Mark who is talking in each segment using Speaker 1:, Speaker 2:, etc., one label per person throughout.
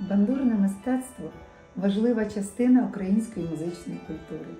Speaker 1: Бандурне мистецтво важлива частина української музичної культури.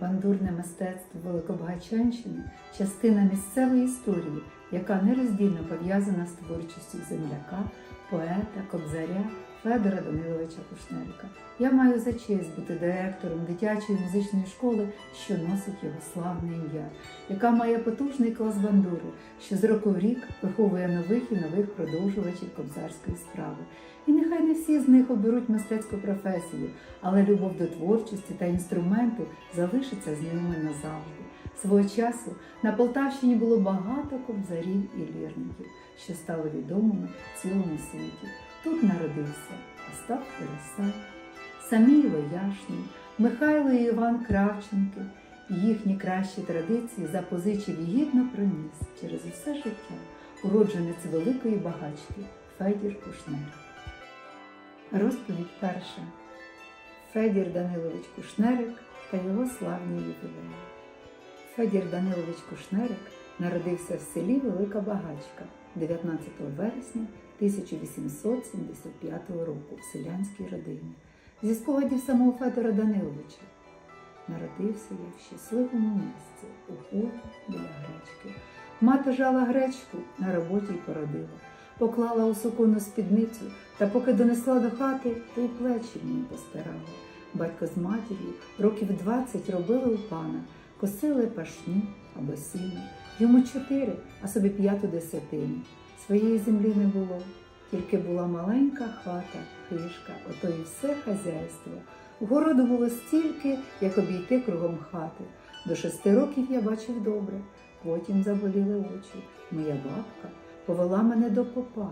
Speaker 1: Бандурне мистецтво Великобагачанщини частина місцевої історії, яка нероздільно пов'язана з творчістю земляка, поета, кобзаря Федора Даниловича Кушнерика. Я маю за честь бути директором дитячої музичної школи, що носить його славне ім'я, яка має потужний клас бандури, що з року в рік виховує нових і нових продовжувачів кобзарської справи. І нехай не всі з них оберуть мистецьку професію, але любов до творчості та інструменту залишиться з ними назавжди. Свого часу на Полтавщині було багато кобзарів і лірників, що стали відомими в цілому світі. Тут народився Остап Фересай, Самій Вояшний, Михайло і Іван Кравченки. Їхні кращі традиції запозичив і гідно проніс через усе життя уродженець великої багачки Федір Кушнер. Розповідь перша. Федір Данилович Кушнерик та його славні ювілеї. Федір Данилович Кушнерик народився в селі Велика Багачка 19 вересня 1875 року в селянській родині. Зі спогадів самого Федора Даниловича. Народився я в щасливому місці у полі біля гречки. Мати жала гречку на роботі й породила, поклала у суконну спідницю та поки донесла до хати, то й плечі мені постирала. Батько з матір'ю років 20 робили у пана, косили пашню або сіно. Йому чотири, а собі п'яту десятину. Своєї землі не було, тільки була маленька хата, хишка, ото і все хазяйство. Городу було стільки, як обійти кругом хати. До шести років я бачив добре, потім заболіли очі. Моя бабка повела мене до попа.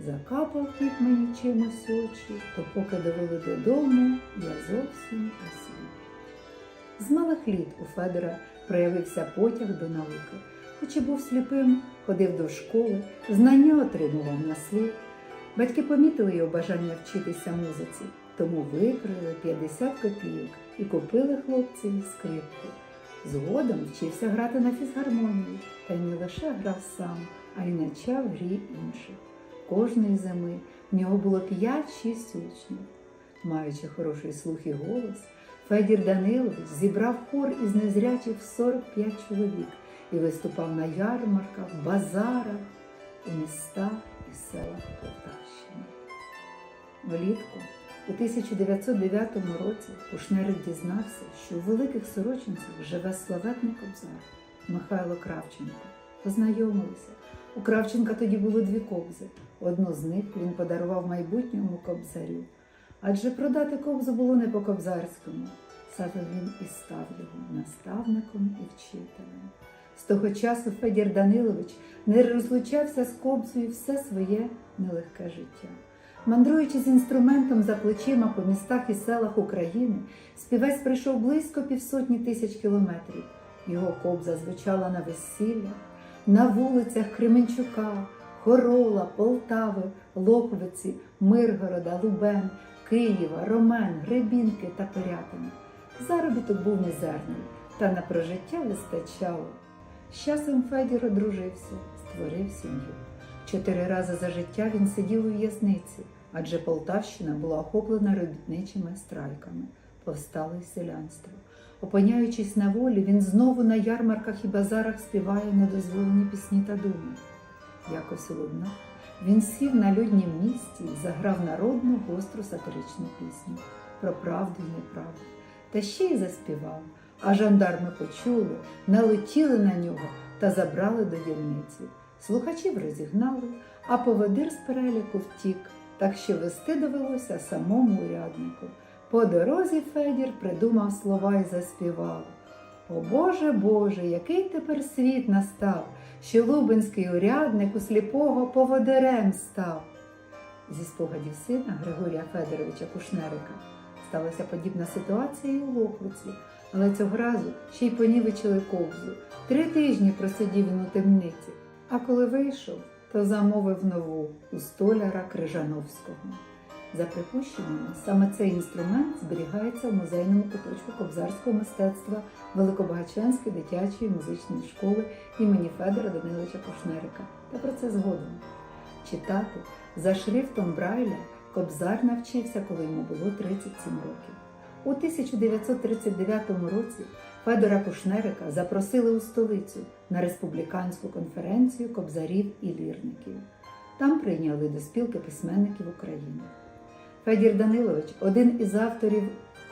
Speaker 1: Закапав під мені чимось очі, то поки довели додому, я зовсім осліп. З малих літ у Федора проявився потяг до науки. Хоч і був сліпим, ходив до школи, знання отримував на слух. Батьки помітили його бажання вчитися музиці, тому викрили 50 копійок і купили хлопцеві скрипку. Згодом вчився грати на фізгармонії, та й не лише грав сам, а й навчав грі інших. Кожної зими в нього було 5-6 учнів. Маючи хороший слух і голос, Федір Данилович зібрав хор із незрячих 45 чоловік і виступав на ярмарках, базарах, у містах і селах Полтавщини. Влітку у 1909 році Кушнерик дізнався, що у Великих Сорочинцях живе славетний кобзар Михайло Кравченко. Познайомилися. У Кравченка тоді було дві кобзи. Одну з них він подарував майбутньому кобзарю. Адже продати кобзу було не по-кобзарському. Саме він і став його наставником і вчителем. З того часу Федір Данилович не розлучався з кобзою все своє нелегке життя. Мандруючи з інструментом за плечима по містах і селах України, співець прийшов близько півсотні тисяч кілометрів. Його кобза звучала на весіллях, на вулицях Кременчука, Хорола, Полтави, Лохвиці, Миргорода, Лубен, Києва, Ромен, Гребінки та Пирятина. Заробіток був мізерний, та на прожиття вистачало. З часом Федір одружився, створив сім'ю. Чотири рази за життя він сидів у в'язниці, адже Полтавщина була охоплена робітничими страйками, повстало й селянство. Опиняючись на волі, він знову на ярмарках і базарах співає недозволені пісні та думи. Якось одно він сів на люднім місці і заграв народну гостру сатиричну пісню про правду й неправду. Та ще й заспівав, а жандарми почули, налетіли на нього та забрали до дільниці. Слухачів розігнали, а поводир з переліку втік, так що вести довелося самому уряднику. По дорозі Федір придумав слова і заспівав. О Боже Боже, який тепер світ настав, що лубенський урядник у сліпого поводирем став. Зі спогадів сина Григорія Федоровича Кушнерика сталася подібна ситуація і у Лохвиці, але цього разу ще й понівечили кобзу. Три тижні просидів він у темниці, а коли вийшов, то замовив нову у столяра Крижановського. За припущеннями, саме цей інструмент зберігається в музейному куточку кобзарського мистецтва Великобагачанської дитячої музичної школи імені Федора Даниловича Кушнерика. Та про це згодом. Читати за шрифтом Брайля Кобзар навчився, коли йому було 37 років. У 1939 році Федора Кушнерика запросили у столицю на республіканську конференцію кобзарів і лірників. Там прийняли до спілки письменників України. Федір Данилович один із авторів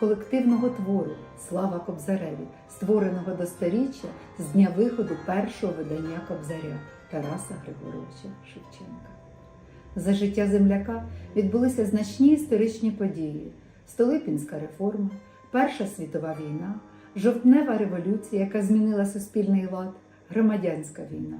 Speaker 1: колективного твору Слава Кобзареві, створеного до сторіччя з дня виходу першого видання Кобзаря Тараса Григоровича Шевченка. За життя земляка відбулися значні історичні події: Столипінська реформа, Перша світова війна, жовтнева революція, яка змінила суспільний лад, громадянська війна.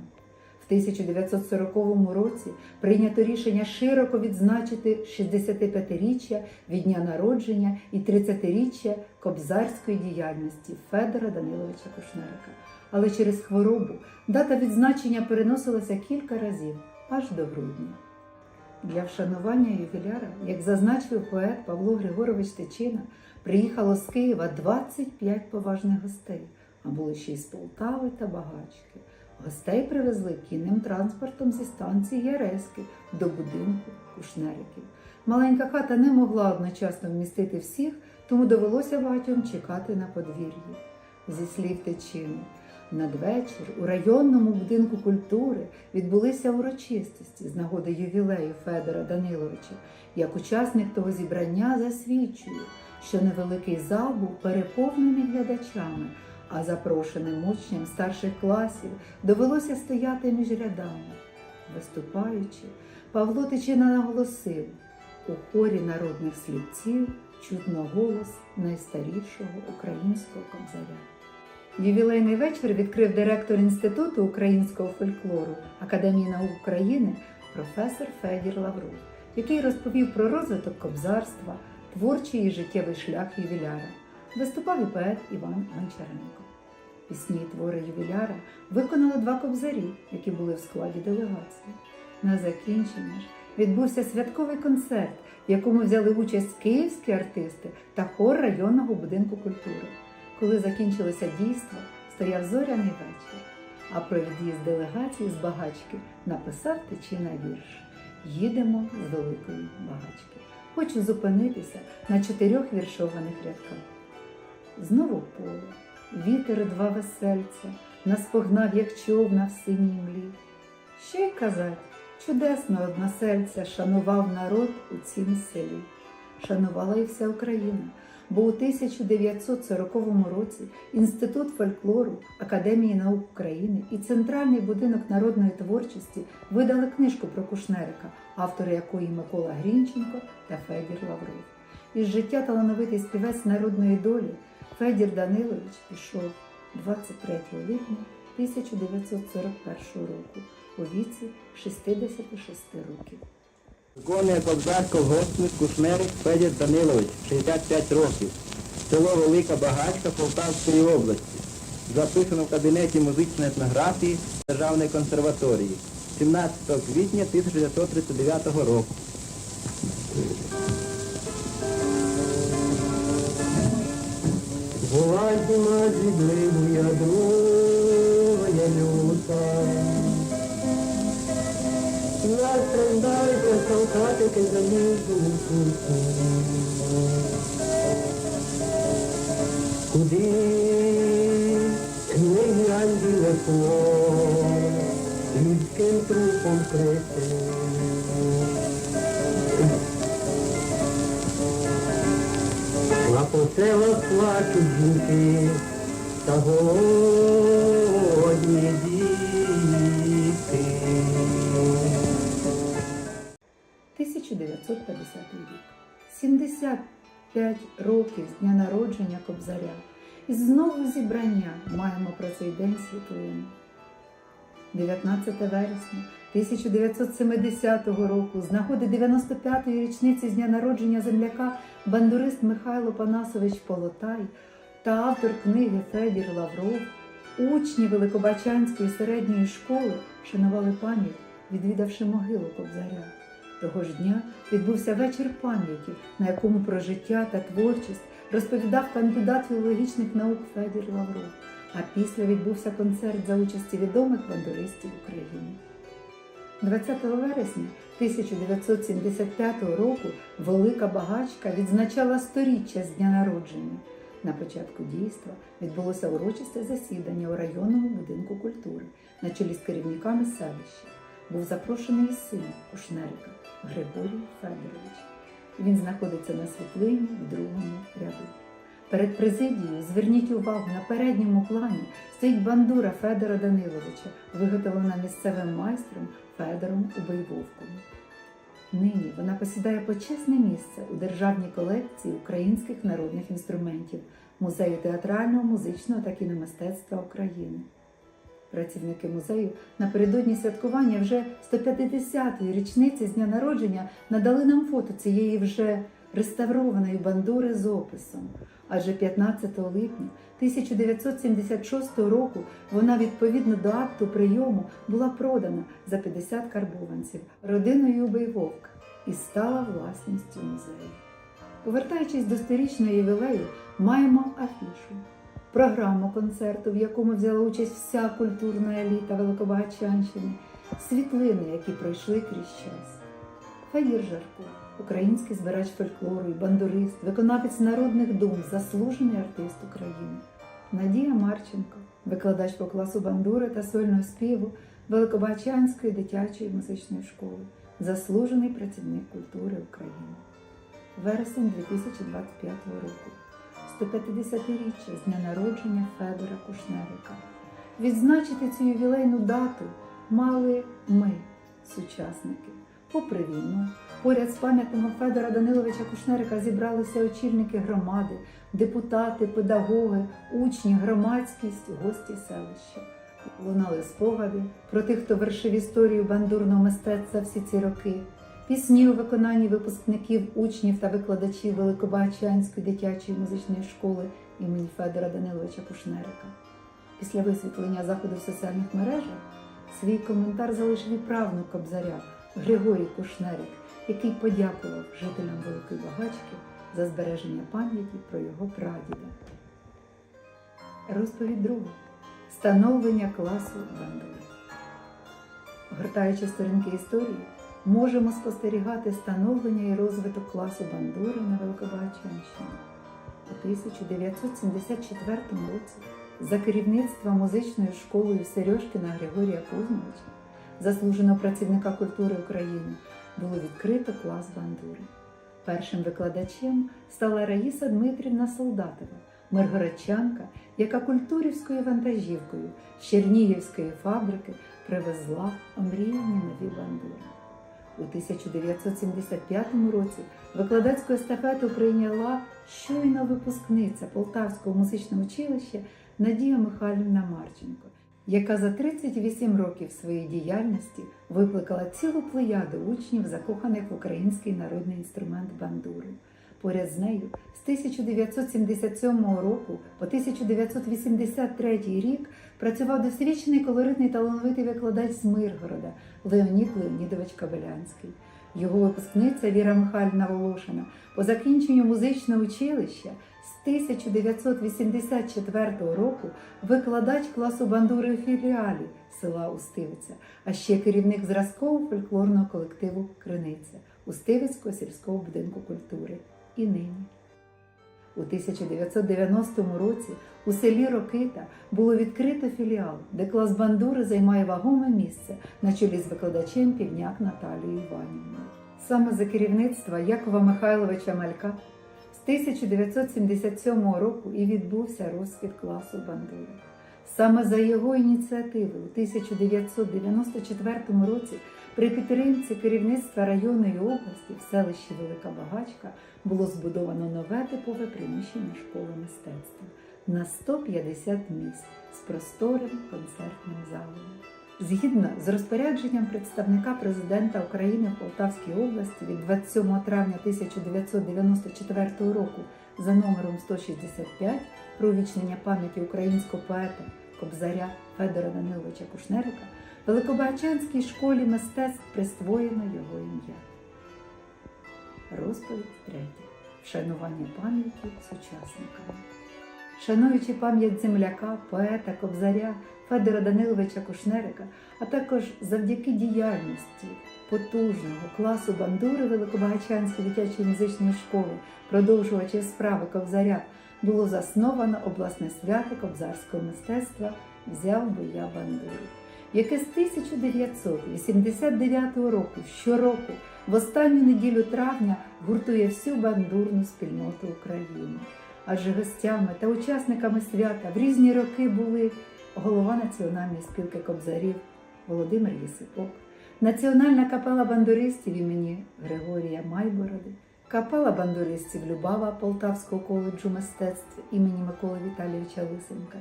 Speaker 1: В 1940 році прийнято рішення широко відзначити 65-річчя від дня народження і 30-річчя кобзарської діяльності Федора Даниловича Кушнерика. Але через хворобу дата відзначення переносилася кілька разів аж до грудня. Для вшанування ювіляра, як зазначив поет Павло Григорович Тичина, приїхало з Києва 25 поважних гостей, а були ще й з Полтави та Багачки. Гостей привезли кінним транспортом зі станції Яреськи до будинку кушнериків. Маленька хата не могла одночасно вмістити всіх, тому довелося багатьом чекати на подвір'ї. Зі слів Тичини, Надвечір у районному будинку культури відбулися урочистості з нагоди ювілею Федора Даниловича. Як учасник того зібрання засвідчую, що невеликий зал був переповнений глядачами, а запрошеним учням старших класів довелося стояти між рядами. Виступаючи, Павло Тичина наголосив у хорі народних слівців чутно голос найстарішого українського кобзаря. Ювілейний вечір відкрив директор Інституту українського фольклору Академії наук України професор Федір Лавров, який розповів про розвиток кобзарства, творчий і життєвий шлях ювіляра. Виступав і поет Іван Гончаренко. Пісні і твори ювіляра виконали два кобзарі, які були в складі делегації. На закінчення ж відбувся святковий концерт, в якому взяли участь київські артисти та хор районного будинку культури. Коли закінчилося дійство, стояв зоряний вечір, а про від'їзд делегації з багачки написав Тичина вірш Їдемо з великої багачки. Хочу зупинитися на чотирьох віршованих рядках. Знову поле, вітер два весельця, нас погнав, як човна в синій млі. Що й казать, чудесно односельця шанував народ у цім селі. Шанувала і вся Україна бо у 1940 році Інститут фольклору Академії наук України і Центральний будинок народної творчості видали книжку про Кушнерика, автори якої Микола Грінченко та Федір Лавров. Із життя талановитий співець народної долі Федір Данилович пішов 23 липня 1941 року у віці 66 років.
Speaker 2: Виконує кобзар колгоспник Кушнерик Федір Данилович, 65 років. Село Велика Багачка Полтавської області. Записано в кабінеті музичної етнографії Державної консерваторії 17 квітня 1939 року.
Speaker 3: Була зима зібливая, другая люта. Aprendai com saudade que os amigos Cudi, nem grande le foi, e que entrou concreto, prete. La potela sua que junte, tá rolando.
Speaker 1: 1950 рік. 75 років з дня народження Кобзаря. І знову зібрання маємо про цей день світлину. 19 вересня 1970 року, з нагоди 95-ї річниці з дня народження земляка, бандурист Михайло Панасович Полотай та автор книги Федір Лавров, учні Великобачанської середньої школи шанували пам'ять, відвідавши могилу Кобзаря. Того ж дня відбувся вечір пам'яті, на якому про життя та творчість розповідав кандидат філологічних наук Федір Лавров. А після відбувся концерт за участі відомих бандуристів України. 20 вересня 1975 року Велика Багачка відзначала сторіччя з дня народження. На початку дійства відбулося урочисте засідання у районному будинку культури на чолі з керівниками селища. Був запрошений син Кушнерика Григорій Федорович. Він знаходиться на світлині в другому ряду. Перед президією зверніть увагу, на передньому плані стоїть бандура Федора Даниловича, виготовлена місцевим майстром Федором Убейвовком. Нині вона посідає почесне місце у державній колекції українських народних інструментів Музею театрального, музичного та кіномистецтва України. Працівники музею напередодні святкування вже 150-ї річниці з дня народження надали нам фото цієї вже реставрованої бандури з описом. Адже 15 липня 1976 року вона відповідно до акту прийому була продана за 50 карбованців родиною Убейвовка і стала власністю музею. Повертаючись до сторічної ювілею, маємо афішу. Програму концерту, в якому взяла участь вся культурна еліта Великобагачанщини, світлини, які пройшли крізь час. Фаїр Жарко, український збирач фольклору і бандурист, виконавець народних дум, заслужений артист України. Надія Марченко, викладач по класу бандури та сольного співу Великобагачанської дитячої музичної школи, заслужений працівник культури України. Вересень 2025 року. 150-річчя з дня народження Федора Кушнерика. Відзначити цю ювілейну дату мали ми, сучасники. Попри війну, поряд з пам'ятником Федора Даниловича Кушнерика зібралися очільники громади, депутати, педагоги, учні, громадськість, гості селища. Лунали спогади про тих, хто вершив історію бандурного мистецтва всі ці роки, пісні у виконанні випускників, учнів та викладачів Великобагачанської дитячої музичної школи імені Федора Даниловича Кушнерика. Після висвітлення заходу в соціальних мережах свій коментар залишив і правнук Кобзаря Григорій Кушнерик, який подякував жителям Великої Багачки за збереження пам'яті про його прадіда. Розповідь друга. Становлення класу бандури. Гортаючи сторінки історії, можемо спостерігати становлення і розвиток класу бандури на Великобагачанщині. У 1974 році за керівництва музичною школою Сережкина Григорія Кузьмовича, заслуженого працівника культури України, було відкрито клас бандури. Першим викладачем стала Раїса Дмитрівна Солдатова, миргородчанка, яка культурівською вантажівкою з Чернігівської фабрики привезла омріяні нові бандури. У 1975 році викладацьку естафету прийняла щойно випускниця Полтавського музичного училища Надія Михайлівна Марченко, яка за 38 років своєї діяльності викликала цілу плеяду учнів, закоханих в український народний інструмент бандури. Поряд з нею з 1977 року по 1983 рік працював досвідчений колоритний талановитий викладач з Миргорода Леонід Леонідович Кабелянський. Його випускниця Віра Михайлівна Волошина по закінченню музичного училища з 1984 року викладач класу бандури у філіалі села Устивиця, а ще керівник зразкового фольклорного колективу Криниця Устивицького сільського будинку культури. І нині. У 1990 році у селі Рокита було відкрито філіал, де клас бандури займає вагоме місце на чолі з викладачем Півняк Наталією Іванівною. Саме за керівництва Якова Михайловича Малька з 1977 року і відбувся розквіт класу бандури. Саме за його ініціативи у 1994 році при підтримці керівництва районної області в селищі Велика Багачка було збудовано нове типове приміщення школи мистецтва на 150 місць з просторим концертним залом. Згідно з розпорядженням представника президента України в Полтавській області від 27 травня 1994 року за номером 165 про увічнення пам'яті українського поета Кобзаря Федора Даниловича Кушнерика Великобагачанській школі мистецтв присвоєно його ім'я. Розповідь третя. Вшанування пам'яті сучасникам. шануючи пам'ять земляка, поета, кобзаря Федора Даниловича Кушнерика, а також завдяки діяльності потужного класу бандури Великобагачанської дитячої музичної школи, продовжувачів справи кобзаря, було засновано обласне свято кобзарського мистецтва Взяв би я бандуру, яке з 1989 року щороку в останню неділю травня гуртує всю бандурну спільноту України. Адже гостями та учасниками свята в різні роки були голова Національної спілки кобзарів Володимир Єсипок, Національна капела бандуристів імені Григорія Майбороди, капела бандуристів Любава Полтавського коледжу мистецтв імені Миколи Віталійовича Лисенка,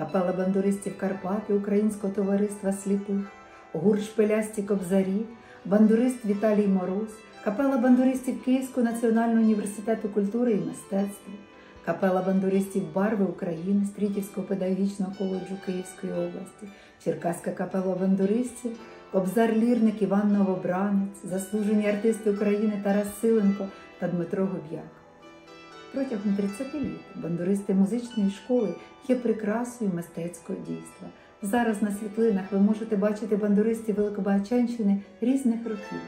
Speaker 1: капела бандуристів Карпати Українського товариства сліпих, гурт Шпилясті Кобзарі, бандурист Віталій Мороз, капела бандуристів Київського національного університету культури і мистецтва, капела бандуристів Барви України Стрітівського педагогічного коледжу Київської області, Черкаська капела бандуристів, кобзар-лірник Іван Новобранець, заслужені артисти України Тарас Силенко та Дмитро Губ'як. Протягом 30 літ бандуристи музичної школи є прикрасою мистецького дійства. Зараз на світлинах ви можете бачити бандуристів Великобагачанщини різних років.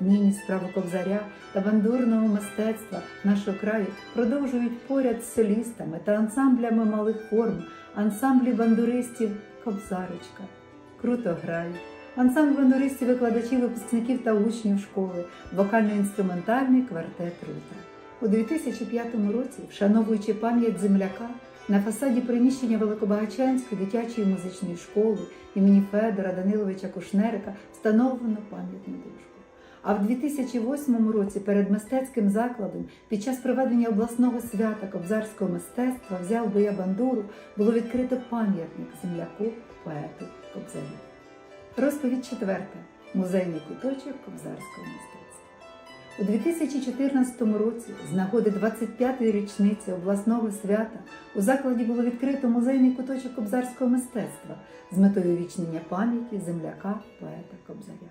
Speaker 1: Нині справу кобзаря та бандурного мистецтва нашого краю продовжують поряд з солістами та ансамблями малих форм, ансамблі бандуристів Кобзарочка. Круто грають. Ансамбль бандуристів, викладачів, випускників та учнів школи, вокально-інструментальний квартет Рута. У 2005 році, вшановуючи пам'ять земляка, на фасаді приміщення Великобагачанської дитячої музичної школи імені Федора Даниловича Кушнерика встановлено пам'ятну дошку. А в 2008 році перед мистецьким закладом під час проведення обласного свята кобзарського мистецтва взяв би я бандуру було відкрито пам'ятник земляку, поету Кобзарю. Розповідь четверта. Музейний куточок кобзарського мистецтва. У 2014 році, з нагоди 25-ї річниці обласного свята, у закладі було відкрито музейний куточок кобзарського мистецтва з метою вічнення пам'яті земляка, поета Кобзаря.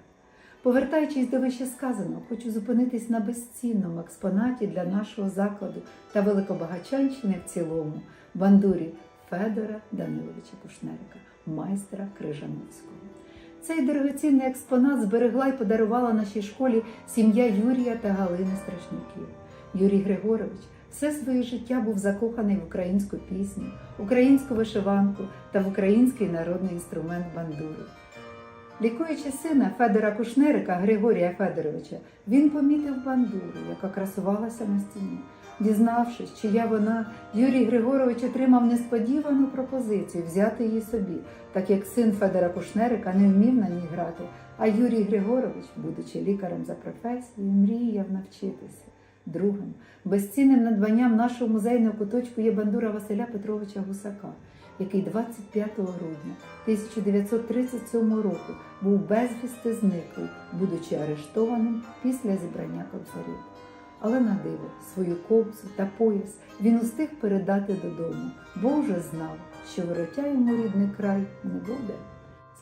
Speaker 1: Повертаючись до вище сказаного, хочу зупинитись на безцінному експонаті для нашого закладу та Великобагачанщини в цілому бандурі Федора Даниловича Кушнерика, майстра Крижановського. Цей дорогоцінний експонат зберегла і подарувала нашій школі сім'я Юрія та Галини Страшнюків. Юрій Григорович все своє життя був закоханий в українську пісню, українську вишиванку та в український народний інструмент бандуру. Лікуючи сина Федора Кушнерика Григорія Федоровича, він помітив бандуру, яка красувалася на стіні. Дізнавшись, чия вона, Юрій Григорович отримав несподівану пропозицію взяти її собі, так як син Федора Кушнерика не вмів на ній грати, а Юрій Григорович, будучи лікарем за професією, мріяв навчитися. Другим безцінним надбанням нашого музейного куточку є бандура Василя Петровича Гусака, який 25 грудня 1937 року був безвісти зниклий, будучи арештованим після зібрання кобзарів. Але на диво свою кобзу та пояс він устиг передати додому, бо вже знав, що виротя йому рідний край не буде.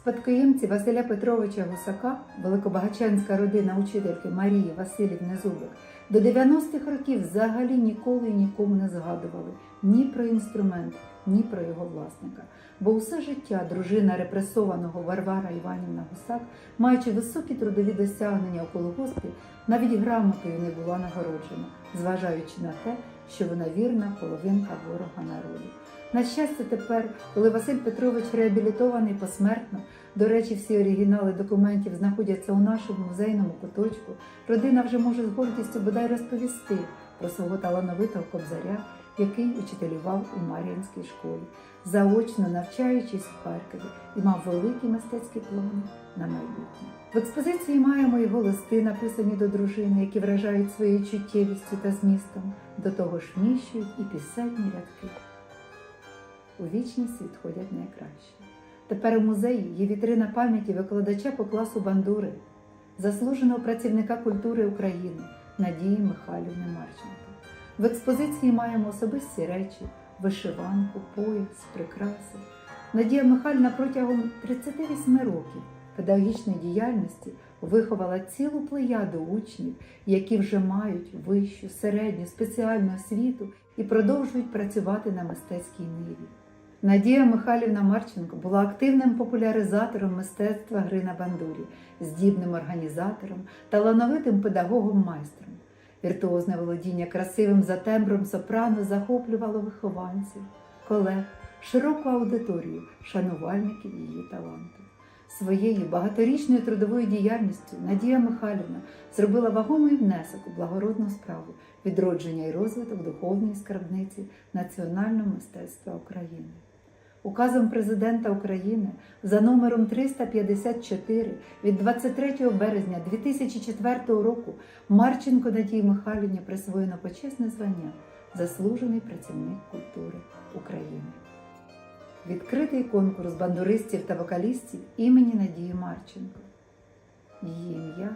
Speaker 1: Спадкоємці Василя Петровича Гусака, великобагачанська родина учительки Марії Васильівни Зубик, до 90-х років взагалі ніколи і нікому не згадували ні про інструмент, ні про його власника. Бо усе життя дружина репресованого Варвара Іванівна Гусак, маючи високі трудові досягнення у колгоспі, навіть грамотою не була нагороджена, зважаючи на те, що вона вірна половинка ворога народу. На щастя, тепер, коли Василь Петрович реабілітований посмертно, до речі, всі оригінали документів знаходяться у нашому музейному куточку, родина вже може з гордістю бодай розповісти про свого талановитого кобзаря, який учителював у Мар'їнській школі, заочно навчаючись в Харкові і мав великі мистецькі плани на майбутнє. В експозиції маємо його листи, написані до дружини, які вражають своєю чуттєвістю та змістом, до того ж вміщують і пісенні рядки. У вічність відходять найкраще. Тепер у музеї є вітрина пам'яті викладача по класу бандури, заслуженого працівника культури України Надії Михайлівни Марченко. В експозиції маємо особисті речі, вишиванку, пояс, прикраси. Надія Михайлівна протягом 38 років педагогічної діяльності виховала цілу плеяду учнів, які вже мають вищу, середню, спеціальну освіту і продовжують працювати на мистецькій ниві. Надія Михайлівна Марченко була активним популяризатором мистецтва гри на бандурі, здібним організатором, талановитим педагогом-майстром. Віртуозне володіння красивим за тембром сопрано захоплювало вихованців, колег, широку аудиторію, шанувальників її таланту. Своєю багаторічною трудовою діяльністю Надія Михайлівна зробила вагомий внесок у благородну справу відродження і розвиток духовної скарбниці національного мистецтва України. Указом президента України за номером 354 від 23 березня 2004 року Марченко Надії Михайлівні присвоєно почесне звання Заслужений працівник культури України. Відкритий конкурс бандуристів та вокалістів імені Надії Марченко. Її ім'я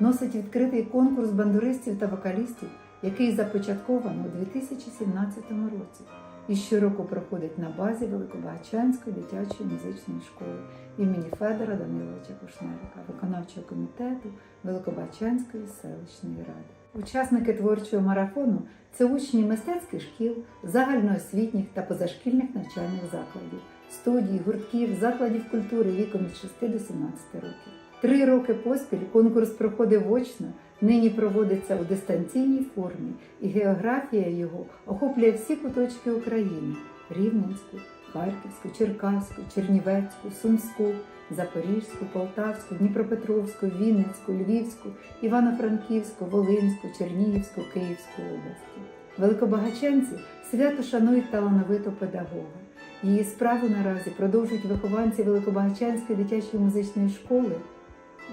Speaker 1: носить відкритий конкурс бандуристів та вокалістів, який започатковано у 2017 році і щороку проходить на базі Великобагачанської дитячої музичної школи імені Федора Даниловича Кушнерика, виконавчого комітету Великобагачанської селищної ради. Учасники творчого марафону це учні мистецьких шкіл, загальноосвітніх та позашкільних навчальних закладів, студій, гуртків, закладів культури віком від 6 до 17 років. Три роки поспіль конкурс проходив очно, нині проводиться у дистанційній формі, і географія його охоплює всі куточки України: Рівненську, Харківську, Черкаську, Чернівецьку, Сумську, Запорізьку, Полтавську, Дніпропетровську, Вінницьку, Львівську, Івано-Франківську, Волинську, Чернігівську, Київську області. Великобагачанці свято шанують талановитого педагога. Її справу наразі продовжують вихованці Великобагачанської дитячої музичної школи,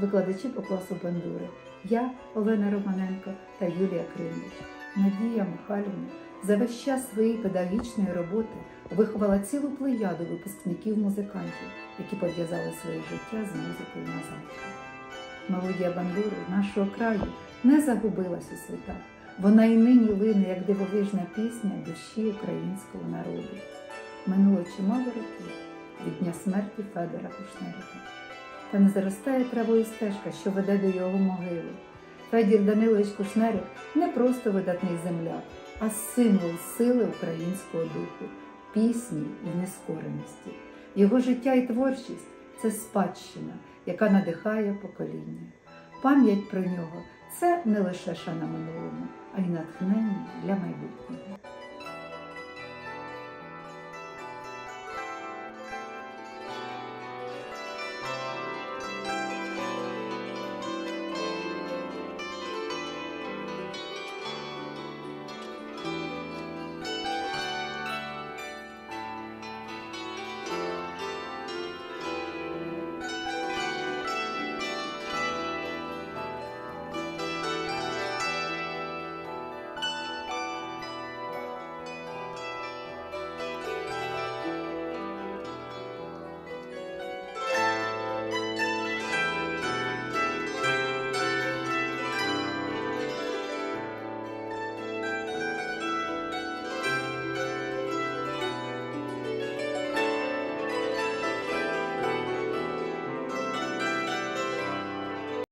Speaker 1: викладачі по класу бандури, я, Олена Романенко та Юлія Кримліч. Надія Михайлівна за весь час своєї педагогічної роботи виховала цілу плеяду випускників-музикантів, які пов'язали своє життя з музикою назавжди. Мелодія бандури нашого краю не загубилась у світах. Вона і нині лине як дивовижна пісня душі українського народу. Минуло чимало років від дня смерті Федора Кушнерика. Та не заростає травою стежка, що веде до його могили. Федір Данилович Кушнерик не просто видатний земляк, а символ сили українського духу, пісні і нескореності. Його життя і творчість це спадщина, яка надихає покоління. Пам'ять про нього це не лише шана минулому, а й натхнення для майбутнього.